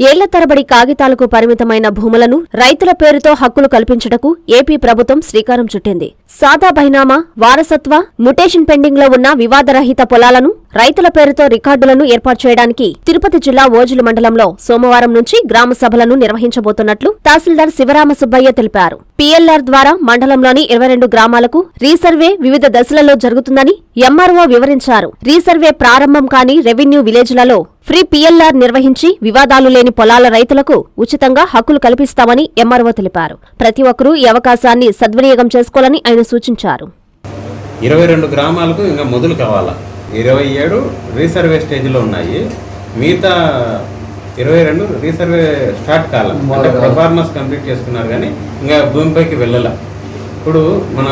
ఏళ్ళ తరబడి కాగితాలకు పరిమితమైన భూములను రైతుల పేరుతో హక్కులు కల్పించుటకు ఏపీ ప్రభుత్వం శ్రీకారం చుట్టింది. సాదా బైనామా వారసత్వ ముటేషన్ పెండింగ్లో ఉన్న వివాదరహిత పొలాలను రైతుల పేరుతో రికార్డులను ఏర్పాటు చేయడానికి తిరుపతి జిల్లా ఓజులు మండలంలో సోమవారం నుంచి గ్రామ సభలను నిర్వహించబోతున్నట్లు తహసీల్దార్ శివరామ సుబ్బయ్య తెలిపారు. పీఎల్ఆర్ ద్వారా మండలంలోని ఇరవై రెండు గ్రామాలకు రీసర్వే వివిధ దశలలో జరుగుతుందని ఎంఆర్ఓ వివరించారు. రీసర్వే ప్రారంభం కాని రెవెన్యూ విలేజ్లలో ఫ్రీ పీఎల్ఆర్ నిర్వహించి వివాదాలు లేని పొలాల రైతులకు ఉచితంగా హక్కులు కల్పిస్తామని ఎంఆర్ఓ తెలిపారు. ప్రతి ఒక్కరూ ఈ అవకాశాన్ని సద్వినియోగం చేసుకోవాలని ఆయన సూచించారు. ఇరవై రెండు గ్రామాలకు ఇంకా మొదలు కావాలా? ఇరవై ఏడు రీసర్వే స్టేజ్లో ఉన్నాయి. మిగతా ఇరవై రెండు రీసర్వే స్టార్ట్ కాల. అంటే పర్ఫార్మెన్స్ కంప్లీట్ చేసుకున్నారు కానీ ఇంకా భూమిపైకి వెళ్ళాల? ఇప్పుడు మన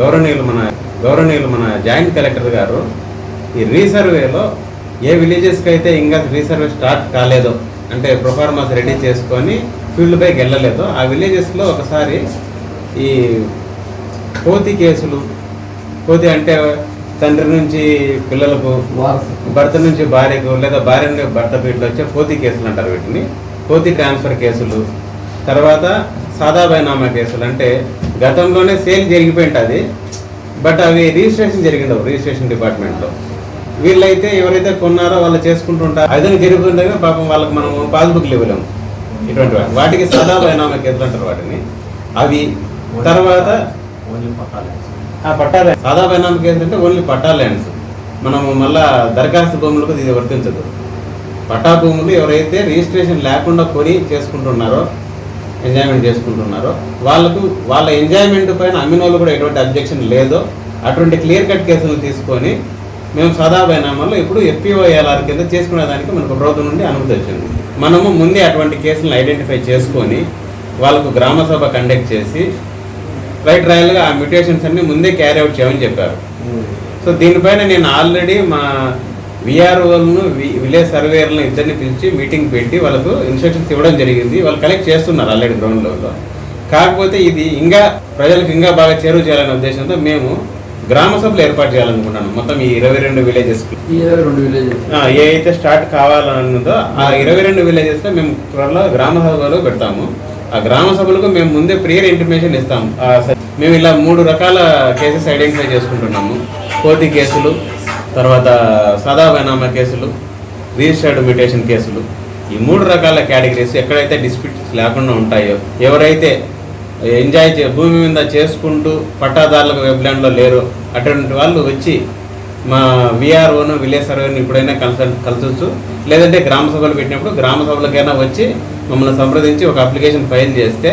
గౌరవనీయులు మన గౌరవనీయులు మన జాయింట్ కలెక్టర్ గారు ఈ రీసర్వేలో ఏ విలేజెస్కి అయితే ఇంకా రీసర్వే స్టార్ట్ కాలేదో అంటే ప్రొఫార్మర్స్ రెడీ చేసుకొని ఫీల్డ్ పైకి వెళ్ళలేదో ఆ విలేజెస్లో ఒకసారి ఈ కోతి కేసులు కోతి అంటే తండ్రి నుంచి పిల్లలకు భర్త నుంచి భార్యకు లేదా భార్య నుండి భర్త వీటిలో వచ్చే కోతి కేసులు అంటారు వీటిని. కోతి ట్రాన్స్ఫర్ కేసులు తర్వాత సాదా బైనామా కేసులు అంటే గతంలోనే సేల్ జరిగిపోయింటుంది బట్ అవి రిజిస్ట్రేషన్ జరిగిండవు రిజిస్ట్రేషన్ డిపార్ట్మెంట్లో వీళ్ళైతే ఎవరైతే కొన్నారో వాళ్ళు చేసుకుంటుంటారు. అదని జరుగుతుండగా పాపం వాళ్ళకి మనం పాస్బుక్లు ఇవ్వలేము ఇటువంటి వాటి- వాటికి సాదా కేసులు అంటారు వాటిని. అవి తర్వాత ఆ పట్టా ల్యాండ్ సాదా కేసు అంటే ఓన్లీ పట్టా ల్యాండ్స్. మనము మళ్ళా దరఖాస్తు భూములకు ఇది వర్తించదు. పట్టా భూములు ఎవరైతే రిజిస్ట్రేషన్ లేకుండా కొని చేసుకుంటున్నారో ఎంజాయ్మెంట్ చేసుకుంటున్నారో వాళ్ళకు వాళ్ళ ఎంజాయ్మెంట్ పైన అమ్మిన వాళ్ళు కూడా ఎటువంటి అబ్జెక్షన్ లేదో అటువంటి క్లియర్ కట్ కేసులు తీసుకొని మేము సదా బైనామాలో ఇప్పుడు ఎఫ్పిఓఎల్ఆర్ కింద చేసుకునే దానికి మనకు ప్రభుత్వం నుండి అనుమతి వచ్చింది. మనము ముందే అటువంటి కేసులను ఐడెంటిఫై చేసుకొని వాళ్ళకు గ్రామ సభ కండక్ట్ చేసి రైట్ రాయల్గా ఆ మ్యూటేషన్స్ అన్ని ముందే క్యారీ అవుట్ చేయమని చెప్పారు. సో దీనిపైన నేను ఆల్రెడీ మా విఆర్ఓలను విలేజ్ సర్వేయర్లను ఇద్దరిని పిలిచి మీటింగ్ పెట్టి వాళ్ళకు ఇన్స్ట్రక్షన్స్ ఇవ్వడం జరిగింది. వాళ్ళు కలెక్ట్ చేస్తున్నారు ఆల్రెడీ గ్రౌండ్ లెవెల్లో కాకపోతే ఇది ఇంకా ప్రజలకు ఇంకా బాగా చేరువ చేయాలనే ఉద్దేశంతో మేము గ్రామ సభలు ఏర్పాటు చేయాలనుకుంటున్నాను. మొత్తం ఈ ఇరవై రెండు ఇరవై రెండు విలేజెస్ ఏ అయితే స్టార్ట్ కావాలన్నదో ఆ ఇరవై రెండు విలేజెస్లో మేము త్వరలో గ్రామ సభలు పెడతాము. ఆ గ్రామ సభలకు మేము ముందే ప్రియర్ ఇంటిమేషన్ ఇస్తాము. మేము ఇలా మూడు రకాల కేసెస్ ఐడెంటిఫై చేసుకుంటున్నాము. కోతి కేసులు తర్వాత సదా బైనామా కేసులు రిజిస్టర్డ్ మ్యూటేషన్ కేసులు. ఈ మూడు రకాల కేటగిరీస్ ఎక్కడైతే డిస్ప్యూట్స్ లేకుండా ఉంటాయో ఎవరైతే ఎంజాయ్ చే భూమి మీద చేసుకుంటూ పట్టాదారులకు వెబ్లాండ్లో లేరు. అటువంటి వాళ్ళు వచ్చి మా విఆర్ఓను విలేజ్ సర్వేను ఇప్పుడైనా కలిసొచ్చు కలసొచ్చు. లేదంటే గ్రామ సభలు పెట్టినప్పుడు గ్రామ సభలకైనా వచ్చి మమ్మల్ని సంప్రదించి ఒక అప్లికేషన్ ఫైల్ చేస్తే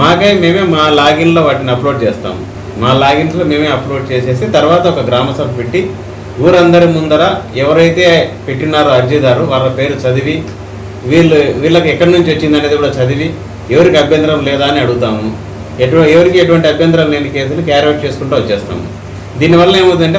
మాకై మేమే మా లాగిన్లో వాటిని అప్లోడ్ చేస్తాము మా లాగిన్స్లో మేమే అప్లోడ్ చేసేసి తర్వాత ఒక గ్రామ సభ పెట్టి ఊరందరి ముందర ఎవరైతే పెట్టినారో అర్జీదారు వాళ్ళ పేరు చదివి వీళ్ళు వీళ్ళకి ఎక్కడి నుంచి వచ్చింది అనేది కూడా చదివి ఎవరికి అభ్యంతరం లేదా అని అడుగుతాము. ఎటు ఎవరికి ఎటువంటి అభ్యంతరం లేని కేసులు క్యారీ అవుట్ చేసుకుంటూ వచ్చేస్తాము. దీనివల్ల ఏమవుతుందంటే